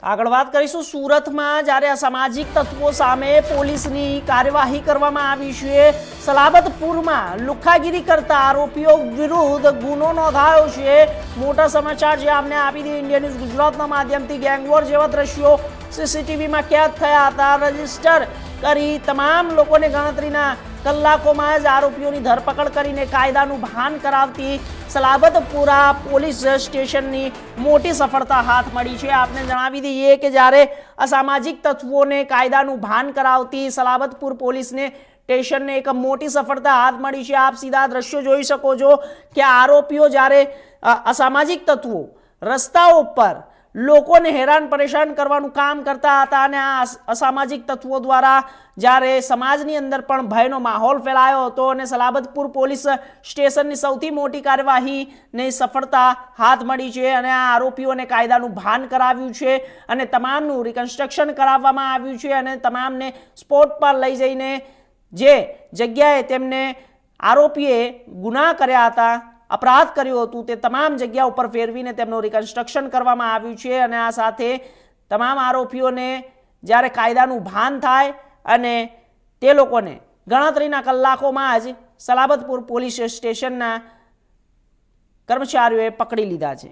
આગળ વાત કરીશું સુરતમાં, જ્યારે અસામાજિક તત્વો સામે પોલીસની કાર્યવાહી કરવામાં આવી છે, સલાબતપુરમાં લુખ્ખાગીરી કરતા આરોપીઓ વિરુદ્ધ ગુનો નોંધાયો છે. મોટા સમાચાર જે આપને આપી દઈએ ઇન્ડિયન ન્યૂઝ ગુજરાતના માધ્યમથી ગેંગવોર જેવા દ્રશ્યો સીસીટીવીમાં કેદ થયા હતા. રજિસ્ટર કરી તમામ લોકોને ગણતરીના કલાકોમાં જ આરોપીઓની ધરપકડ કરીને કાયદાનું ભાન કરાવતી સલાબતપુરા પોલીસ સ્ટેશનની મોટી સફળતા હાથ મળી છે. આપને જણાવી દઈએ કે જ્યારે અસામાજિક તત્વોને કાયદાનું ભાન કરાવતી સલાબતપુર પોલીસને સ્ટેશનને એક મોટી સફળતા હાથ મળી છે. આપ સીધા દ્રશ્યો જોઈ શકો છો કે આરોપીઓ જ્યારે અસામાજિક તત્વો રસ્તાઓ પર લોકોને હેરાન પરેશાન કરવાનું કામ કરતા હતા અને આ અસ- અસામાજિક તત્વો દ્વારા જ્યારે સમાજની અંદર પણ ભયનો માહોલ ફેલાયો હતો અને સલાબતપુર પોલીસ સ્ટેશનની સૌથી મોટી કાર્યવાહીને સફળતા હાથ મળી છે અને આ આરોપીઓને કાયદાનું ભાન કરાવ્યું છે અને તમામનું રિકન્સ્ટ્રક્શન કરાવવામાં આવ્યું છે અને તમામને સ્પોટ પર લઈ જઈને જે જગ્યાએ તેમને આરોપીએ ગુના કર્યા હતા અપરાધ કર્યું હતું. તે તમામ જગ્યા ઉપર ફેરવીને તેમનું રિકન્સ્ટ્રક્શન કરવામાં આવ્યું છે અને આ સાથે તમામ આરોપીઓને જ્યારે કાયદાનું ભાન થાય અને તે લોકોને ગણતરીના કલાકોમાં જ સલાબતપુર પોલીસ સ્ટેશનના કર્મચારીઓએ પકડી લીધા છે.